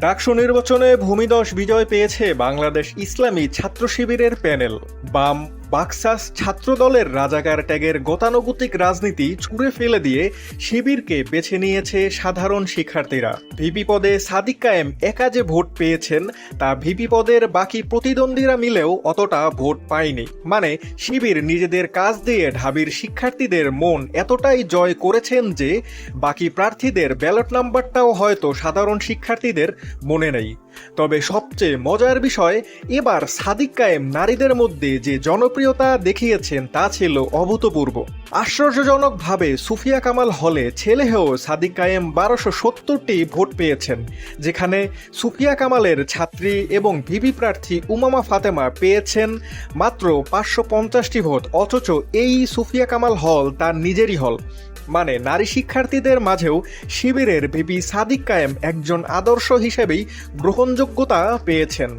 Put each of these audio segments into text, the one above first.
ডাকসু নির্বাচনে ভূমিদশ বিজয় পেয়েছে বাংলাদেশ ইসলামী ছাত্র শিবিরের প্যানেল। বাম বাক্সাস ছাত্রদলের রাজাকার ট্যাগের গতানুগতিক রাজনীতি ছুঁড়ে ফেলে দিয়ে শিবিরকে বেছে নিয়েছে সাধারণ শিক্ষার্থীরা। ভিপি পদে সাদিক কায়েম একা যে ভোট পেয়েছেন, তা ভিপি পদের বাকি প্রতিদ্বন্দ্বীরা মিলেও অতটা ভোট পায়নি। মানে শিবির নিজেদের কাজ দিয়ে ঢাবির শিক্ষার্থীদের মন এতটাই জয় করেছেন যে, বাকি প্রার্থীদের ব্যালট নাম্বারটাও হয়তো সাধারণ শিক্ষার্থীদের মনে নেই। তবে সবচেয়ে মজার বিষয়, এবার সাদিক কায়েম নারীদের মধ্যে যে জনপ্রিয়তা দেখিয়েছেন তা ছিল অভূতপূর্ব। আশ্চর্যজনকভাবে সুফিয়া কামাল হলে ছেলে হয়েও সাদিক কায়েম বারোশো সত্তরটি ভোট পেয়েছেন, যেখানে সুফিয়া কামালের ছাত্রী এবং ভিভি প্রার্থী উমামা ফাতেমা পেয়েছেন মাত্র পাঁচশো পঞ্চাশটি ভোট, অথচ এই সুফিয়া কামাল হল তার নিজেরই হল। মানে নারী শিক্ষার্থীদের মাঝেও শিবিরের ভিপি সাদিক কায়েম একজন আদর্শ হিসেবেই গ্রহণযোগ্যতা পেয়েছেন।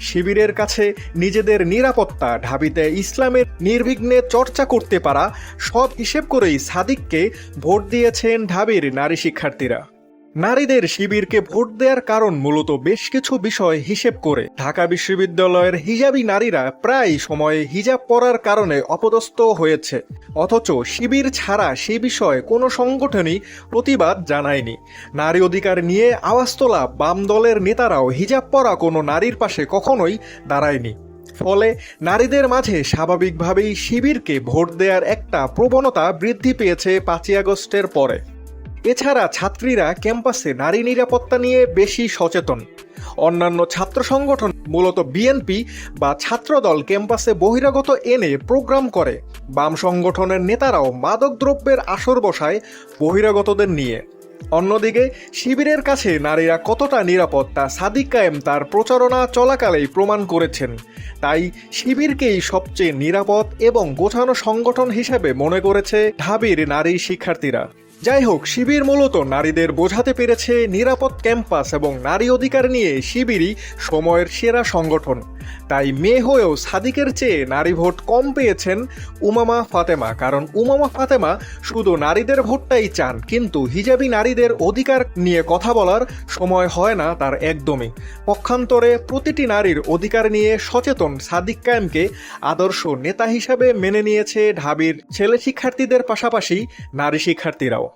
শিবিরের কাছে নিজেদের নিরাপত্তা ঢাবিতে ইসলামের নির্বিঘ্নে চর্চা করতে পারা সব হিসেব করেই সাদিককে ভোট দিয়েছেন ঢাবির নারী শিক্ষার্থীরা। নারীদের শিবিরকে ভোট দেওয়ার কারণ মূলত বেশ কিছু বিষয় হিসেব করে। ঢাকা বিশ্ববিদ্যালয়ের হিজাবি নারীরা প্রায় সময়ে হিজাব পরার কারণে অপদস্থ হয়েছে। অথচ শিবির ছাড়া সে বিষয়ে কোনো সংগঠনই প্রতিবাদ জানায়নি। নারী অধিকার নিয়ে আওয়াজ তোলা বাম দলের নেতারাও হিজাব পরা কোনো নারীর পাশে কখনোই দাঁড়ায়নি। ফলে নারীদের মাঝে স্বাভাবিকভাবেই শিবিরকে ভোট দেওয়ার একটা প্রবণতা বৃদ্ধি পেয়েছে পাঁচই আগস্টের পরে। এছাড়া ছাত্রীরা ক্যাম্পাসে নারী নিরাপত্তা নিয়ে বেশি সচেতন। অন্যান্য ছাত্র সংগঠন, মূলত বিএনপি বা ছাত্রদল ক্যাম্পাসে বহিরাগত এনে প্রোগ্রাম করে। বাম সংগঠনের নেতারাও মাদকদ্রব্যের আসর বসায় বহিরাগতদের নিয়ে। অন্যদিকে, শিবিরের কাছে নারীরা কতটা নিরাপদ তা সাদিক কায়েম তার প্রচারণা চলাকালেই প্রমাণ করেছেন। তাই শিবিরকেই সবচেয়ে নিরাপদ এবং গোছানো সংগঠন হিসেবে মনে করেছে ঢাবির নারী শিক্ষার্থীরা। যাই হোক শিবির মূলত নারীদের বোঝাতে পেরেছে নিরাপদ ক্যাম্পাস এবং নারী অধিকার নিয়ে শিবিরই সময়ের সেরা সংগঠন। তাই মেয়ে হয়েও সাদিকের চেয়ে নারী ভোট কম পেয়েছেন উমামা ফাতেমা। কারণ উমামা ফাতেমা শুধু নারীদের ভোটটাই চান, কিন্তু হিজাবি নারীদের অধিকার নিয়ে কথা বলার সময় হয় না তার একদমই। পক্ষান্তরে প্রতিটি নারীর অধিকার নিয়ে সচেতন সাদিক কায়েমকে আদর্শ নেতা হিসাবে মেনে নিয়েছে ঢাবির ছেলে শিক্ষার্থীদের পাশাপাশি নারী শিক্ষার্থীরাও।